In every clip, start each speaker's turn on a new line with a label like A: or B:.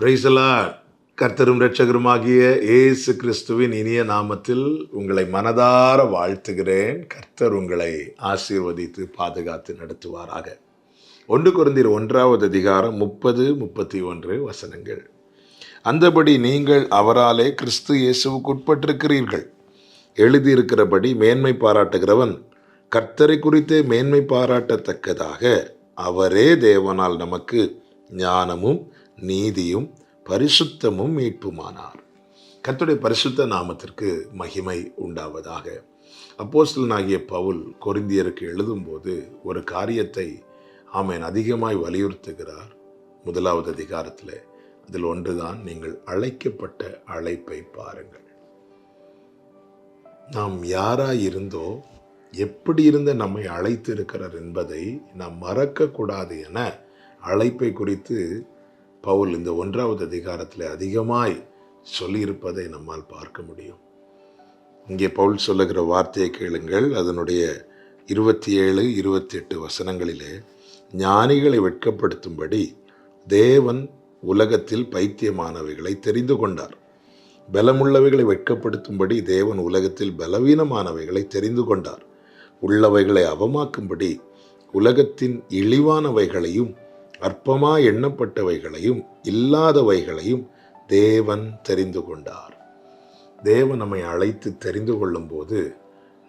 A: Praise the Lord கர்த்தரும் ரட்சகருமாகிய இயேசு கிறிஸ்துவின் இனிய நாமத்தில் உங்களை மனதார வாழ்த்துகிறேன். கர்த்தர் உங்களை ஆசீர்வதித்து பாதுகாத்து நடத்துவாராக. ஒன்று குறைந்தீர் ஒன்றாவது அதிகாரம் முப்பது முப்பத்தி ஒன்று வசனங்கள். அந்தபடி நீங்கள் அவராலே கிறிஸ்து இயேசுவுக்கு உட்பட்டிருக்கிறீர்கள். எழுதியிருக்கிறபடி மேன்மை பாராட்டுகிறவன் கர்த்தரை குறித்தே மேன்மை பாராட்டத்தக்கதாக அவரே தேவனால் நமக்கு ஞானமும் நீதியும் பரிசுத்தமும் மீட்புமானார். கத்துடைய பரிசுத்த நாமத்திற்கு மகிமை உண்டாவதாக. அப்போஸ்தலனாகிய பவுல் கொரிந்தியருக்கு எழுதும்போது ஒரு காரியத்தை ஆமேன் அதிகமாய் வலியுறுத்துகிறார். முதலாவது அதிகாரத்தில் அதில் ஒன்றுதான் நீங்கள் அழைக்கப்பட்ட அழைப்பை பாருங்கள். நாம் யாராய் இருந்தோ எப்படி இருந்த நம்மை அழைத்து இருக்கிறார் என்பதை நாம் மறக்கக்கூடாது என அழைப்பை குறித்து பவுல் இந்த ஒன்றாவது அதிகாரத்தில் அதிகமாய் சொல்லியிருப்பதை நம்மால் பார்க்க முடியும். இங்கே பவுல் சொல்லுகிற வார்த்தையை கேளுங்கள். அதனுடைய இருபத்தி ஏழு இருபத்தி எட்டு வசனங்களிலே ஞானிகளை வெட்கப்படுத்தும்படி தேவன் உலகத்தில் பைத்தியமானவைகளை தெரிந்து கொண்டார். பலமுள்ளவைகளை வெட்கப்படுத்தும்படி தேவன் உலகத்தில் பலவீனமானவைகளை தெரிந்து கொண்டார். உள்ளவைகளை அவமாக்கும்படி உலகத்தின் இழிவானவைகளையும் அற்பமா எண்ணப்பட்டவைகளையும் இல்லாதவைகளையும் தேவன் தெரிந்து கொண்டார். தேவன் நம்மை அழைத்து தெரிந்து கொள்ளும்போது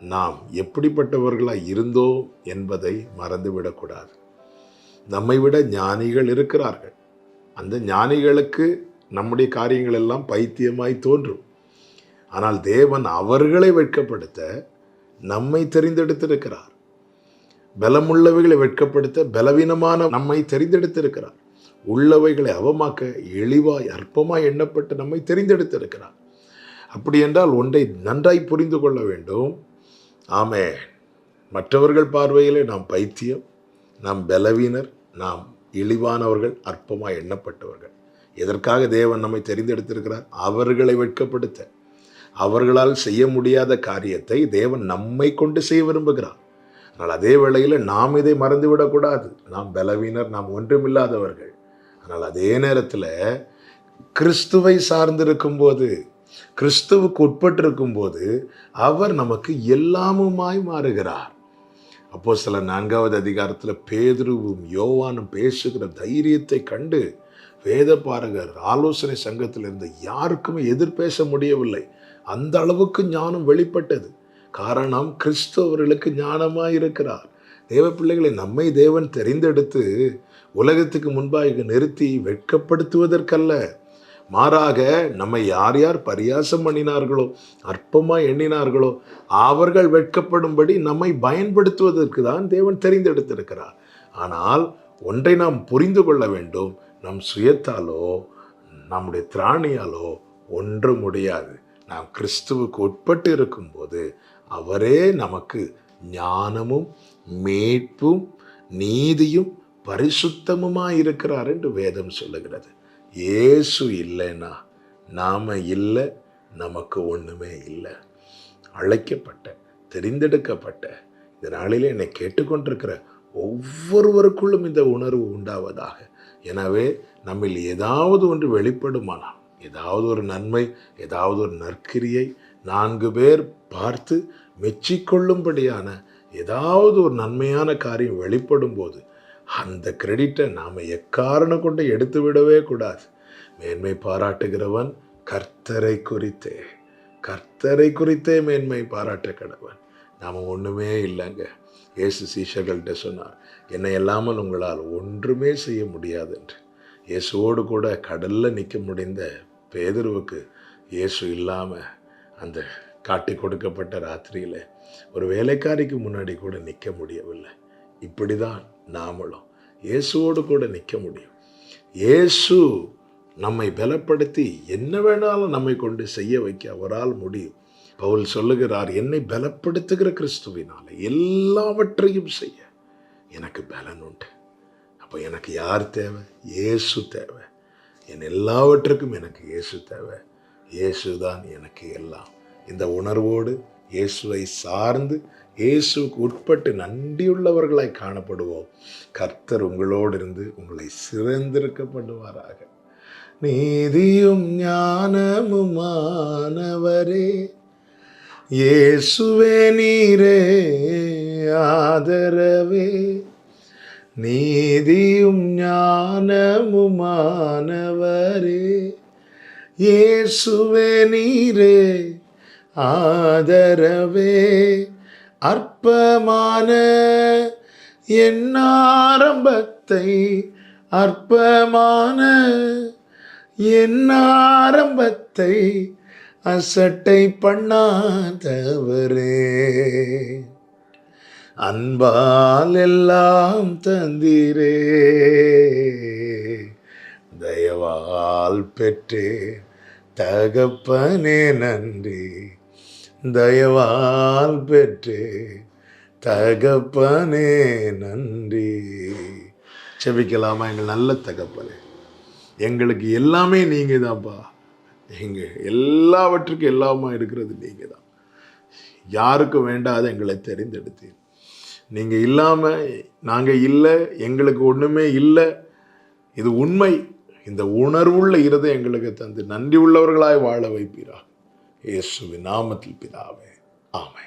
A: நாம் எப்படிப்பட்டவர்களாய் இருந்தோம் என்பதை மறந்துவிடக்கூடாது. நம்மை விட ஞானிகள் இருக்கிறார்கள். அந்த ஞானிகளுக்கு நம்முடைய காரியங்கள் எல்லாம் பைத்தியமாய் தோன்றும். ஆனால் தேவன் அவர்களை வெட்கப்படுத்த நம்மை தெரிந்தெடுத்திருக்கிறார். பலமுள்ளவைகளை வெட்கப்படுத்த பலவீனமான நம்மை தெரிந்தெடுத்திருக்கிறார். உள்ளவைகளை அவமாக்க எளிவாய் அற்பமாய் எண்ணப்பட்டு நம்மை தெரிந்தெடுத்திருக்கிறார். அப்படி என்றால் ஒன்றை நன்றாய் புரிந்து கொள்ள வேண்டும். ஆமே மற்றவர்கள் பார்வையிலே நாம் பைத்தியம் நாம் பலவீனர் நாம் இழிவானவர்கள் அற்பமாக எண்ணப்பட்டவர்கள். எதற்காக தேவன் நம்மை தெரிந்தெடுத்திருக்கிறார்? அவர்களை வெட்கப்படுத்த. அவர்களால் செய்ய முடியாத காரியத்தை தேவன் நம்மை கொண்டு செய்ய விரும்புகிறார். ஆனால் அதே வேளையில் நாம் இதை மறந்துவிடக்கூடாது. நாம் பலவீனர் நாம் ஒன்றுமில்லாதவர்கள். ஆனால் அதே நேரத்தில் கிறிஸ்துவை சார்ந்திருக்கும் போது கிறிஸ்துவுக்கு உட்பட்டிருக்கும் போது அவர் நமக்கு எல்லாமுமாய் மாறுகிறார். அப்போ சில நான்காவது அதிகாரத்தில் பேதுருவும் யோவானும் பேசுகிற தைரியத்தை கண்டு வேத பாரகர் ஆலோசனை சங்கத்தில் இருந்த யாருக்குமே எதிர்பேச முடியவில்லை. அந்த அளவுக்கு ஞானம் வெளிப்பட்டது. காரணம் கிறிஸ்தவர்களுக்கு ஞானமாக இருக்கிறார் தேவ பிள்ளைகளை நம்மை தேவன் தெரிந்தெடுத்து உலகத்துக்கு முன்பாக நிறுத்தி வெட்கப்படுத்துவதற்கல்ல. மாறாக நம்மை யார் யார் பரியாசம் பண்ணினார்களோ அற்பமாக எண்ணினார்களோ அவர்கள் வெட்கப்படும்படி நம்மை பயன்படுத்துவதற்கு தான் தேவன் தெரிந்தெடுத்திருக்கிறார். ஆனால் ஒன்றை நாம் புரிந்து கொள்ள வேண்டும். நம் சுயத்தாலோ நம்முடைய திராணியாலோ ஒன்று முடியாது. நாம் கிறிஸ்துவுக்கு உட்பட்டு இருக்கும்போது அவரே நமக்கு ஞானமும் மீட்பும் நீதியும் பரிசுத்தமுமாக இருக்கிறார் என்று வேதம் சொல்லுகிறது. இயேசு இல்லைன்னா நாம் இல்லை நமக்கு ஒன்றுமே இல்லை. அழைக்கப்பட்ட தெரிந்தெடுக்கப்பட்ட இந்த என்னை கேட்டுக்கொண்டிருக்கிற ஒவ்வொருவருக்குள்ளும் இந்த உணர்வு உண்டாவதாக. எனவே நம்மில் ஏதாவது ஒன்று வெளிப்படுமானால் ஏதாவது ஒரு நன்மை ஏதாவது ஒரு நற்கிரியை நான்கு பேர் பார்த்து மெச்சிக்கொள்ளும்படியான ஏதாவது ஒரு நன்மையான காரியம் வெளிப்படும் போது அந்த கிரெடிட்டை நாம் எக்காரணம் கொண்டு எடுத்து விடவே கூடாது. மேன்மை பாராட்டுகிறவன் கர்த்தரை குறித்தே கர்த்தரை குறித்தே மேன்மை பாராட்ட கடவன் நாம் ஒன்றுமே இல்லைங்க. இயேசு சீஷர்கள்ட்ட சொன்னார் என்னை இல்லாமல் உங்களால் ஒன்றுமே செய்ய முடியாது என்று. இயேசுவோடு கூட கடலில் நிற்க முடிந்த பேதர்வுக்கு இயேசு இல்லாமல் அந்த காட்டி கொடுக்கப்பட்ட ராத்திரியில் ஒரு வேலைக்காரிக்கு முன்னாடி கூட நிற்க முடியவில்லை. இப்படி தான் நாமளும் இயேசுவோடு கூட நிற்க முடியும். இயேசு நம்மை பலப்படுத்தி என்ன வேணாலும் நம்மை கொண்டு செய்ய வைக்க அவரால் முடியும். பவுல் சொல்லுகிறார் என்னை பலப்படுத்துகிற கிறிஸ்துவினால் எல்லாவற்றையும் செய்ய எனக்கு பலன் உண்டு. அப்போ எனக்கு யார் தேவை? இயேசு தேவை. என் எல்லாவற்றுக்கும் எனக்கு இயேசு தேவை. இயேசு தான் எனக்கு எல்லாம். இந்த உணர்வோடு இயேசுவை சார்ந்து இயேசுவுக்கு உட்பட்டு நன்றியுள்ளவர்களாய் காணப்படுவோம். கர்த்தர் உங்களோடு இருந்து உங்களை சிறந்திருக்கப்படுவாராக. நீதியும் ஞானமுமானவரே இயேசுவே நீரே ஆதரவே. நீதியும் ஞானமுமானவரே இயேசுவே நீரே ஆதரவே அற்பமான என் ஆரம்பத்தை அற்பமான என் ஆரம்பத்தை அசட்டை பண்ணாதவரே. அன்பால் எல்லாம் தந்திரே தயவால் பெற்றேன். தகப்பனே நன்றி. தயவால் பெற்றே. தகப்பனே நன்றி. செபிக்கலாமா? எங்கள் நல்ல தகப்பனே. எங்களுக்கு எல்லாமே நீங்கள் தான்ப்பா எங்கள் எல்லாவற்றுக்கும் எல்லாமா இருக்கிறது நீங்கள் தான் யாருக்கும் வேண்டாத எங்களை தெரிந்தெடுத்தீர். நீங்கள் இல்லாமல் நாங்கள் இல்லை எங்களுக்கு ஒன்றுமே இல்லை. இது உண்மை. இந்த உணர்வுள்ள இருதை எங்களுக்கு தந்து நன்றி உள்ளவர்களாய் வாழ வைப்பீரா இயேசுவின் நாமத்தில் பிதாவே. ஆமை